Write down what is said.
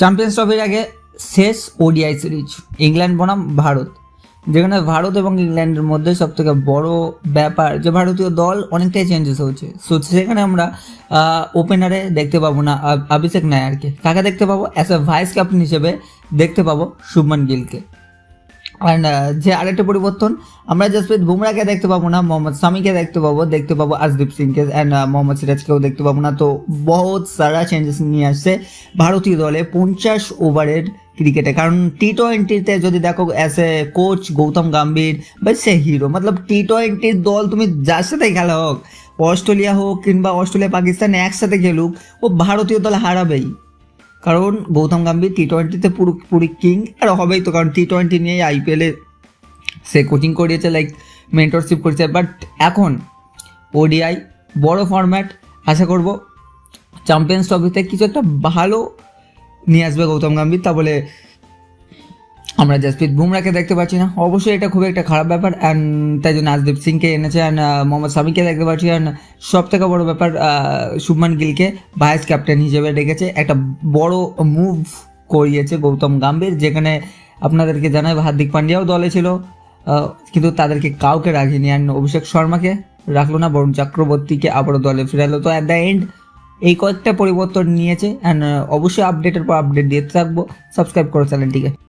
Champions ট্রফির আগে শেষ ওডিআই সিরিজ ইংল্যান্ড বনাম ভারত। যেখানে ভারত এবং ইংল্যান্ডের মধ্যে সব থেকে বড় ব্যাপার যে ভারতীয় দল অনেকটাই চেঞ্জেস হচ্ছে। সো সেখানে আমরা ওপেনারে দেখতে পাবো না অভিষেক নায়ারকে। কাকে দেখতে পাবো? অ্যাস এ ভাইস ক্যাপ্টেন হিসেবে দেখতে পাবো শুভমান গিলকে। অ্যান্ড যে আরেকটা পরিবর্তন, আমরা জসপ্রীত বুমরাকে দেখতে পাবো না, মোহাম্মদ সামিকে দেখতে পাবো দেখতে পাবো আজদীপ সিংকে অ্যান্ড মোহাম্মদ সিরাজকেও দেখতে পাবো না। তো বহুত সারা চেঞ্জেস নিয়ে আসছে ভারতীয় দলে পঞ্চাশ ওভারের ক্রিকেটে কারণ টি টোয়েন্টিতে যদি দেখো as a coach Gautam Gambhir বা সে হিরো মতলব টি টোয়েন্টির দল তুমি যার সাথে খেলা হোক, অস্ট্রেলিয়া হোক কিংবা অস্ট্রেলিয়া পাকিস্তান একসাথে খেলুক, ও ভারতীয় দল হারাবেই। কারণ গৌতম গাম্ভীর টি টোয়েন্টিতে পুরোপুরি কিং আর হবেই তো, কারণ টি টোয়েন্টি নিয়ে আইপিএলে সে কোচিং করিয়েছে লাইক মেন্টরশিপ করেছে। বাট এখন ওডিআই বড় ফরম্যাট আশা করব চ্যাম্পিয়ন্স ট্রফিতে কিছু একটা ভালো নিয়ে আসবে গৌতম গাম্ভীর, তা বলে আমরা জাসপ্রীত বুমরাকে দেখতে পাচ্ছি না। অবশ্যই এটা খুব একটা খারাপ ব্যাপার অ্যান্ড তাই জন্য আজদীপ সিংকে এনেছে অ্যান্ড মোহাম্মদ সামিকে দেখতে পাচ্ছি অ্যান্ড সব থেকে বড় ব্যাপার শুভমান গিলকে ভাইস ক্যাপ্টেন হিসেবে ডেকেছে। একটা বড় মুভ করিয়েছে গৌতম গাম্ভীর, যেখানে আপনাদেরকে জানাই হার্দিক পান্ডিয়াও দলে ছিল কিন্তু তাদেরকে কাউকে রাখেনি অ্যান্ড অভিষেক শর্মাকে রাখল না, বরুণ চক্রবর্তীকে আবারও দলে ফিরালো। তো অ্যাট দ্য এন্ড এই কয়েকটা পরিবর্তন নিয়েছে অ্যান্ড অবশ্যই আপডেটের পর আপডেট দিতে থাকব। সাবস্ক্রাইব করো চ্যানেলটিকে